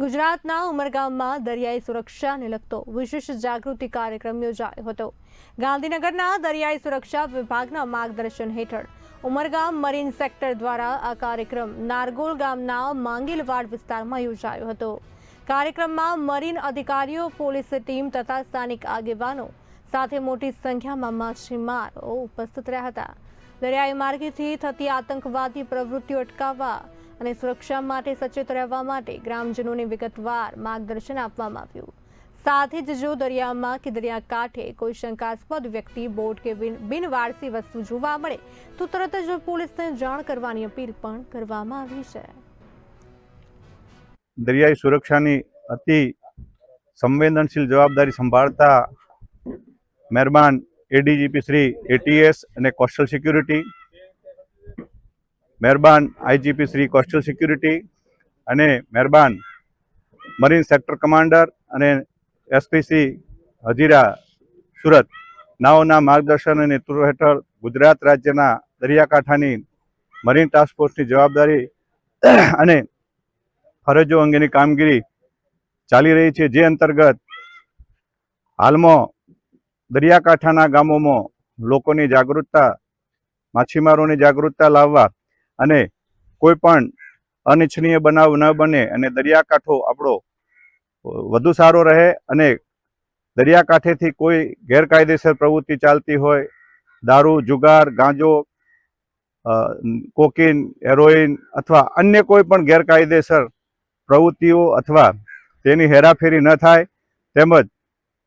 ગુજરાતના ઉમરગામમાં દરિયાઈ સુરક્ષાને લગતો વિશેષ જાગૃતિ કાર્યક્રમ યોજાયો હતો. ગાંધીનગરના દરિયાઈ સુરક્ષા વિભાગના માર્ગદર્શન હેઠળ ઉમરગામ મરીન સેક્ટર દ્વારા આ કાર્યક્રમ નારગોલ ગામના માંગીલવાડ વિસ્તારમાં યોજાયો હતો. કાર્યક્રમમાં મરીન અધિકારીઓ, પોલીસ ટીમ તથા સ્થાનિક આગેવાનો સાથે મોટી સંખ્યામાં માછીમારો ઉપસ્થિત રહ્યા હતા. દરિયાઈ માર્ગેથી થતી આતંકવાદી પ્રવૃત્તિઓ અટકાવવા અને સુરક્ષા માટે સચેત રહેવા માટે ગ્રામજનોને વિગતવાર માર્ગદર્શન આપવામાં આવ્યું. સાથે જ જો દરિયામાં કે દરિયાકાંઠે કોઈ શંકાસ્પદ વ્યક્તિ, બોટ કે બિનવારસી વસ્તુ જોવા મળે, તો તરત જ પોલીસને જાણ કરવાની અપીલ પણ કરવામાં આવી છે. દરિયાઈ સુરક્ષાની અતિ સંવેદનશીલ જવાબદારી સંભાળતા મહેરબાન એડીજીપી શ્રી એટીએસ અને કોસ્ટલ સિક્યુરિટી મહેરબાન આઈજીપી શ્રી કોસ્ટલ સિક્યુરિટી અને મહેરબાન મરીન સેક્ટર કમાન્ડર અને એસપીસી હજીરા સુરત નાઓના માર્ગદર્શન અને નેતૃત્વ હેઠળ ગુજરાત રાજ્યના દરિયાકાંઠાની મરીન ટાસ્કફોર્સની જવાબદારી અને ફરજો અંગેની કામગીરી ચાલી રહી છે. જે અંતર્ગત હાલમાં દરિયાકાંઠાના ગામોમાં લોકોની જાગૃતતા, માછીમારોની જાગૃતતા લાવવા અને કોઈ પણ અનિચ્છનીય બનાવ ન બને અને દરિયાકાંઠો આપણો વધુ સારો રહે અને દરિયાકાંઠેથી કોઈ ગેરકાયદેસર પ્રવૃત્તિ ચાલતી હોય, દારૂ, જુગાર, ગાંજો કોકીન, હેરોઈન અથવા અન્ય કોઈ પણ ગેરકાયદેસર પ્રવૃત્તિઓ અથવા તેની હેરાફેરી ન થાય, તેમજ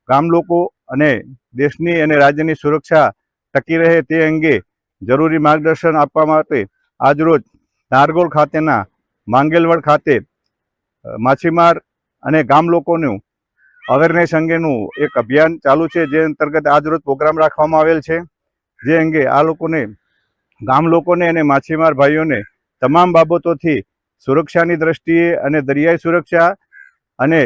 ગામ લોકો અને દેશની અને રાજ્યની સુરક્ષા ટકી રહે તે અંગે જરૂરી માર્ગદર્શન આપવા માટે આજરોજ નારગોલ ખાતેના માંગેલવડ ખાતે માછીમાર અને ગામ લોકોનું અવેરનેસ અંગેનું એક અભિયાન ચાલુ છે, જે અંતર્ગત આજરોજ પ્રોગ્રામ રાખવામાં આવેલ છે. જે અંગે આ લોકોને, ગામ લોકોને અને માછીમાર ભાઈઓને તમામ બાબતોથી સુરક્ષાની દ્રષ્ટિએ અને દરિયાઈ સુરક્ષા અને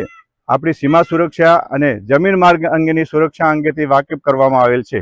આપણી સીમા સુરક્ષા અને જમીન માર્ગ અંગેની સુરક્ષા અંગેથી વાકેફ કરવામાં આવેલ છે.